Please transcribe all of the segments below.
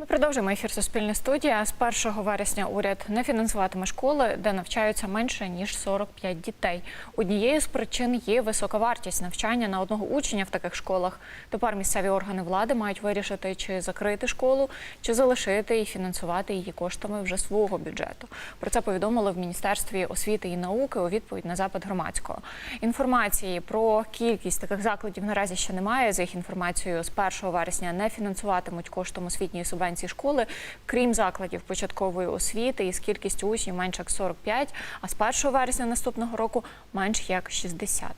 Ми продовжуємо ефір Суспільне студія. З 1 вересня уряд не фінансуватиме школи, де навчаються менше ніж 45 дітей. Однією з причин є висока вартість навчання на одного учня в таких школах. Тепер місцеві органи влади мають вирішити, чи закрити школу, чи залишити і фінансувати її коштами вже свого бюджету. Про це повідомили в міністерстві освіти і науки у відповідь на запит громадського. Інформації про кількість таких закладів наразі ще немає. За їх інформацією, з 1 вересня не фінансуватимуть коштом освітньої субвенції школи, крім закладів початкової освіти із кількістю учнів менше як 45, а з 1 вересня наступного року менш як 60.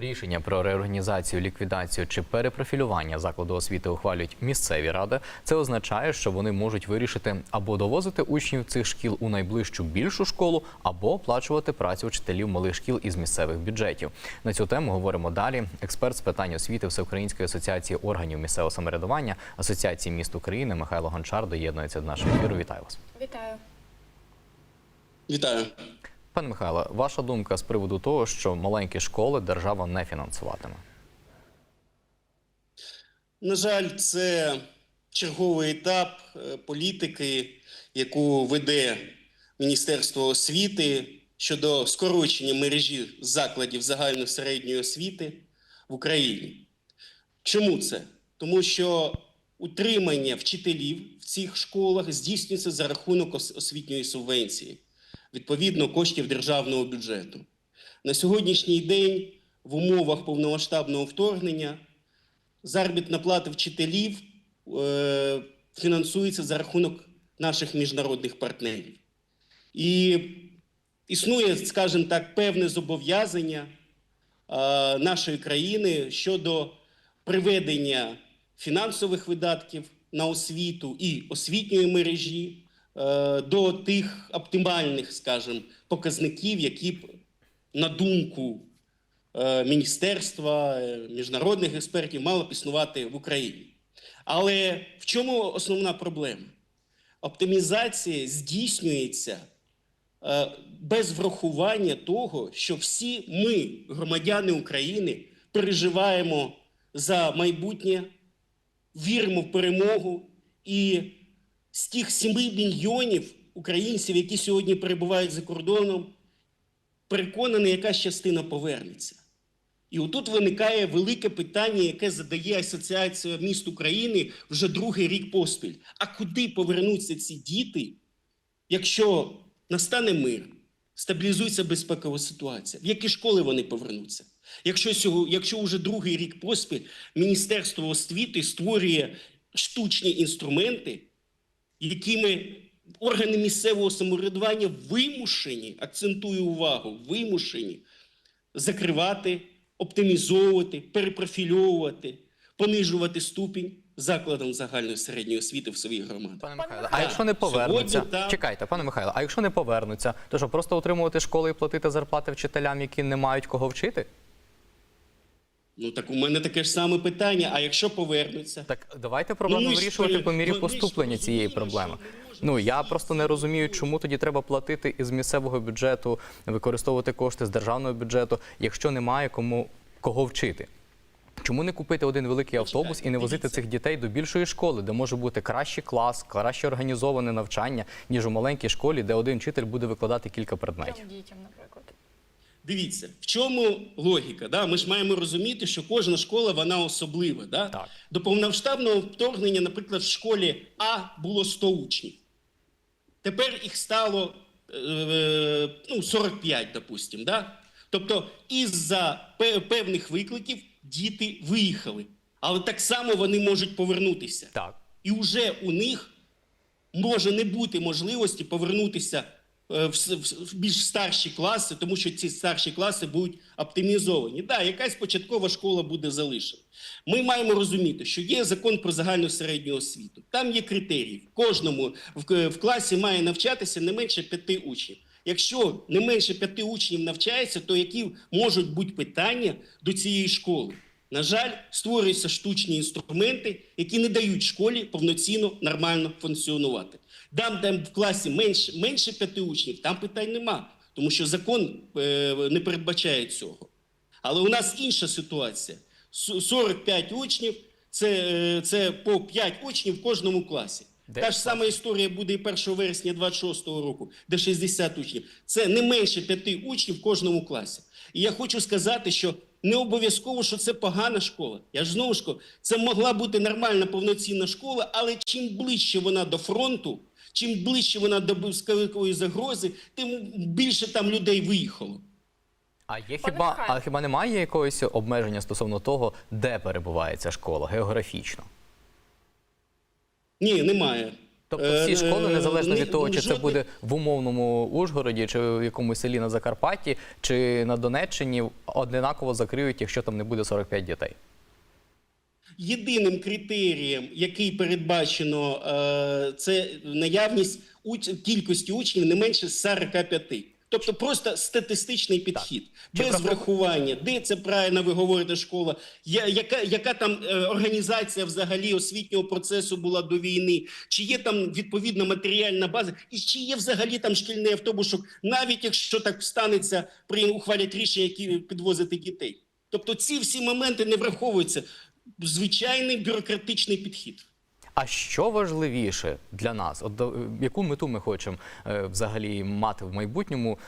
Рішення про реорганізацію, ліквідацію чи перепрофілювання закладу освіти ухвалюють місцеві ради. Це означає, що вони можуть вирішити або довозити учнів цих шкіл у найближчу більшу школу, або оплачувати працю вчителів малих шкіл із місцевих бюджетів. На цю тему говоримо далі. Експерт з питань освіти Всеукраїнської асоціації органів місцевого самоврядування Асоціації міст України Михайло Гончар доєднується до нашого ефіру. Вітаю вас. Вітаю. Вітаю. Пане Михайло, ваша думка з приводу того, що маленькі школи держава не фінансуватиме? На жаль, це черговий етап е, політики, яку веде Міністерство освіти щодо скорочення мережі закладів загальної середньої освіти в Україні. Чому це? Тому що утримання вчителів в цих школах здійснюється за рахунок освітньої субвенції, відповідно коштів державного бюджету. На сьогоднішній день в умовах повномасштабного вторгнення заробітна плата вчителів е, фінансується за рахунок наших міжнародних партнерів. І існує, скажімо так, певне зобов'язання е, нашої країни щодо приведення фінансових видатків на освіту і освітньої мережі до тих оптимальних, скажімо, показників, які б, на думку е, міністерства, е, міжнародних експертів мало б існувати в Україні. Але в чому основна проблема? Оптимізація здійснюється е, без врахування того, що всі ми, громадяни України, переживаємо за майбутнє, віримо в перемогу і з тих 7 мільйонів українців, які сьогодні перебувають за кордоном, переконаний, якась частина повернеться. І отут виникає велике питання, яке задає Асоціація міст України вже другий рік поспіль. А куди повернуться ці діти, якщо настане мир, стабілізується безпекова ситуація? В які школи вони повернуться? Якщо, сього- якщо вже другий рік поспіль Міністерство освіти створює штучні інструменти, якими органи місцевого самоврядування вимушені, акцентую увагу, вимушені закривати, оптимізовувати, перепрофільовувати, понижувати ступінь закладам загальної середньої освіти в своїх громадах. Пане Михайло, а якщо не повернуться, сьогодні там- чекайте, пане Михайло, а якщо не повернуться, то що просто утримувати школи і платити зарплати вчителям, які не мають кого вчити? Ну так у мене таке ж саме питання. А якщо повернуться, Так давайте Ну, проблему ми ж вирішувати пере- по мірі ми ж поступлення цієї проблеми. що ми можемо Ну я просто не розумію, чому тоді треба платити із місцевого бюджету, використовувати кошти з державного бюджету, якщо немає кому кого вчити. Чому не купити один великий автобус і не возити цих дітей до більшої школи, де може бути кращий клас, краще організоване навчання, ніж у маленькій школі, де один вчитель буде викладати кілька предметів? Дітям, наприклад. Дивіться, в чому логіка? Да? Ми ж маємо розуміти, що кожна школа вона особлива. Да? Так. До повномасштабного вторгнення, наприклад, в школі А було 100 учнів. Тепер їх стало е, ну, 45, допустимо. Да? Тобто, із-за певних викликів діти виїхали. Але так само вони можуть повернутися. Так. І вже у них може не бути можливості повернутися в, в- більш старші класи, тому що ці старші класи будуть оптимізовані. Так, якась початкова школа буде залишена. Ми маємо розуміти, що є закон про загальну середню освіту. Там є критерії. В кожному в класі має навчатися не менше п'яти учнів. Якщо не менше п'яти учнів навчається, то які можуть бути питання до цієї школи? На жаль, створюються штучні інструменти, які не дають школі повноцінно нормально функціонувати. Там, де в класі менше, менше п'яти учнів, там питань нема, тому що закон е, не передбачає цього. Але у нас інша ситуація: 45 учнів це, е, це по 5 учнів в кожному класі. Де Та ж сама історія буде і 1 вересня 26-го року, де 60 учнів. Це не менше п'яти учнів в кожному класі. І я хочу сказати, що не обов'язково, що це погана школа. Я ж знову ж кажу, це могла бути нормальна повноцінна школа, але чим ближче вона до фронту, чим ближче вона до безпекової загрози, тим більше там людей виїхало. А є хіба, а хіба немає якогось обмеження стосовно того, де перебуває ця школа географічно? Ні, немає. Тобто всі Е, школи, незалежно від того, чи це буде в умовному Ужгороді, чи в якомусь селі на Закарпатті, чи на Донеччині, однаково закриють, якщо там не буде 45 дітей. Єдиним критерієм, який передбачено, е, це наявність кількості учнів не менше 45. Тобто просто статистичний підхід, Чи без врахування, де це правильно ви говорите школа, я- яка, яка там е, організація взагалі освітнього процесу була до війни, чи є там відповідна матеріальна база, і чи є взагалі там шкільний автобус, навіть якщо так станеться, при ухвалять рішення, які підвозити дітей. Тобто ці всі моменти не враховуються. Звичайний бюрократичний підхід. А що важливіше для нас? От до- яку мету ми хочемо е, взагалі мати в майбутньому?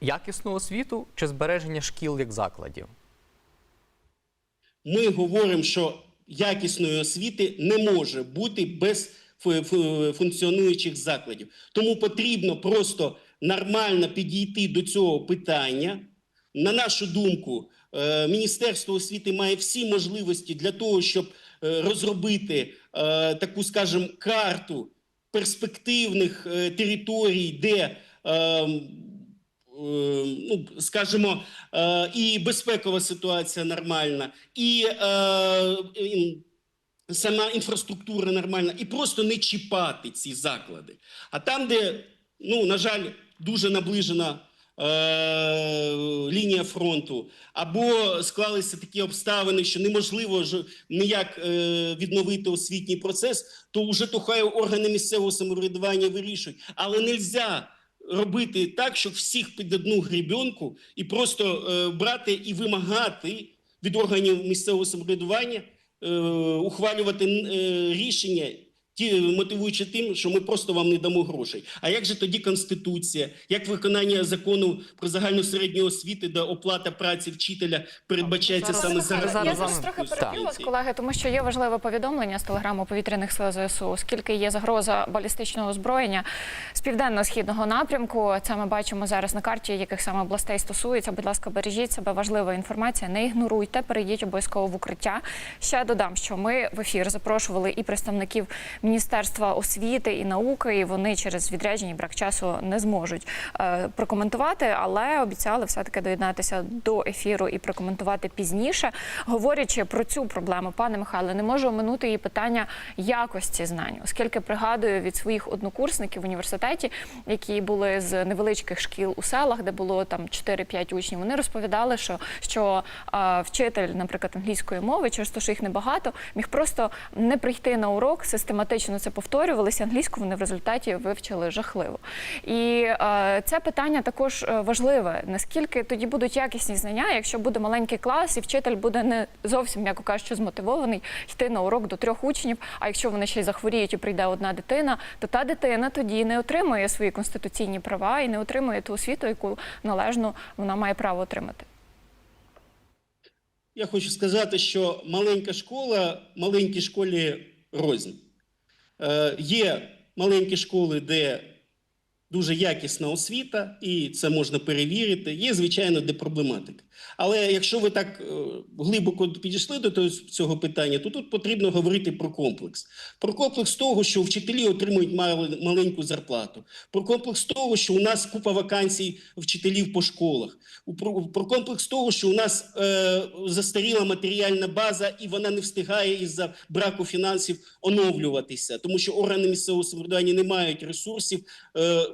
Якісну освіту чи збереження шкіл як закладів? Ми говоримо, що якісної освіти не може бути без фу- фу- функціонуючих закладів. Тому потрібно просто нормально підійти до цього питання. На нашу думку, е, Міністерство освіти має всі можливості для того, щоб е, розробити е, таку, скажімо, карту перспективних е, територій, де е, е, ну, скажімо, е, і безпекова ситуація нормальна, і, е, сама інфраструктура нормальна, і просто не чіпати ці заклади. А там, де, ну, на жаль, дуже наближена е, лінія фронту, або склалися такі обставини, що неможливо ж ніяк е, відновити освітній процес, то вже то хай органи місцевого самоврядування вирішують. Але нельзя робити так, щоб всіх під одну гребенку і просто е, брати і вимагати від органів місцевого самоврядування е, ухвалювати рішення, ті мотивуючи тим, що ми просто вам не дамо грошей. А як же тоді конституція, як виконання закону про загальну середню освіту, де оплата праці вчителя передбачається Зараз, саме зараз, за я зараз зараз трохи переб'ю вас, колеги, тому що є важливе повідомлення з телеграму повітряних сил ЗСУ, оскільки є загроза балістичного озброєння з південно-східного напрямку. Це ми бачимо зараз на карті, яких саме областей стосується. Будь ласка, бережіть себе. Важлива інформація. Не ігноруйте, перейдіть обов'язково в укриття. Ще додам, що ми в ефір запрошували і представників Міністерства освіти і науки. І вони через відрядження брак часу не зможуть е, прокоментувати, але обіцяли все таки доєднатися до ефіру і прокоментувати пізніше. Говорячи про цю проблему, пане Михайле, не можу оминути і питання якості знань, оскільки пригадую від своїх однокурсників в університеті, які були з невеличких шкіл у селах, де було там 4-5 учнів. Вони розповідали, що, що е, вчитель, наприклад, англійської мови, через те, що їх небагато, міг просто не прийти на урок, систематично це повторювалися. Англійську вони в результаті вивчили жахливо. І е, це питання також е, важливе. Наскільки тоді будуть якісні знання, якщо буде маленький клас, і вчитель буде не зовсім, м'яко кажучи, змотивований йти на урок до трьох учнів. А якщо вони ще й захворіють і прийде одна дитина, то та дитина тоді не отримує свої конституційні права і не отримує ту освіту, яку належно вона має право отримати. Я хочу сказати, що маленька школа, маленькій школі рознь. Е, є маленькі школи, де дуже якісна освіта, і це можна перевірити. Є, звичайно, де проблематика. Але якщо ви так е, глибоко підійшли до цього питання, то тут потрібно говорити про комплекс. Про комплекс того, що вчителі отримують мал- маленьку зарплату, про комплекс того, що у нас купа вакансій вчителів по школах, про, комплекс того, що у нас е, застаріла матеріальна база, і вона не встигає із-за браку фінансів оновлюватися, тому що органи місцевого самоврядування не мають ресурсів. Е,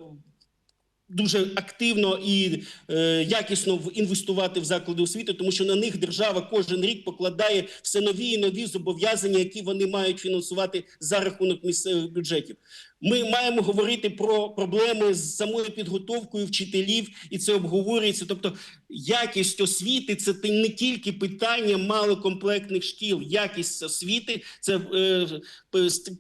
дуже активно і е, якісно інвестувати в заклади освіти, тому що на них держава кожен рік покладає все нові і нові зобов'язання, які вони мають фінансувати за рахунок місцевих бюджетів. Ми маємо говорити про проблеми з самою підготовкою вчителів, і це обговорюється. Тобто, якість освіти це не тільки питання малокомплектних шкіл. Якість освіти це е,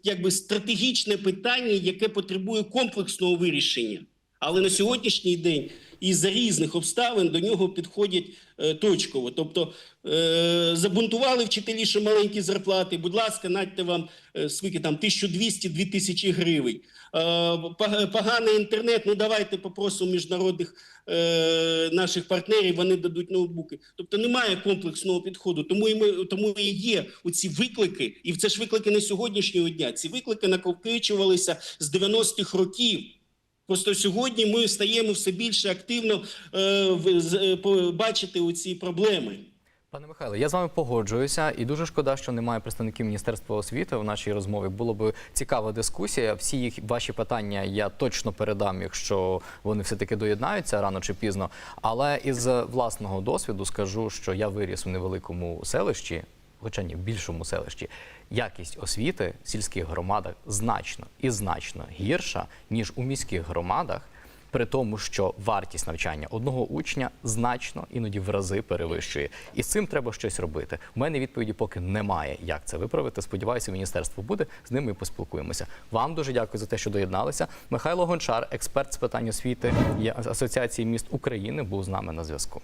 якби стратегічне питання, яке потребує комплексного вирішення. Але на сьогоднішній день із-за різних обставин до нього підходять е, точково. Тобто е, забунтували вчителі, що маленькі зарплати. Будь ласка, надьте вам е, скільки там 1200-2000 гривень. Поганий інтернет. Ну давайте попросимо міжнародних наших партнерів. Вони дадуть ноутбуки. Тобто немає комплексного підходу. Тому і ми тому і є оці виклики, і це ж виклики не сьогоднішнього дня. Ці виклики накопичувалися з 90-х років. Просто сьогодні ми стаємо все більше активно е, е, бачити оці проблеми. Пане Михайло, я з вами погоджуюся, і дуже шкода, що немає представників Міністерства освіти в нашій розмові. Було б цікава дискусія. Всі їх ваші питання я точно передам, якщо вони все таки доєднаються рано чи пізно. Але із власного досвіду скажу, що я виріс у невеликому селищі, хоча ні, в більшому селищі. Якість освіти в сільських громадах значно і значно гірша ніж у міських громадах при тому, що вартість навчання одного учня значно іноді в рази перевищує. І з цим треба щось робити. У мене відповіді поки немає, як це виправити. Сподіваюся, міністерство буде з ними і поспілкуємося. Вам дуже дякую за те, що доєдналися. Михайло Гончар, експерт з питань освіти Асоціації міст України, був з нами на зв'язку.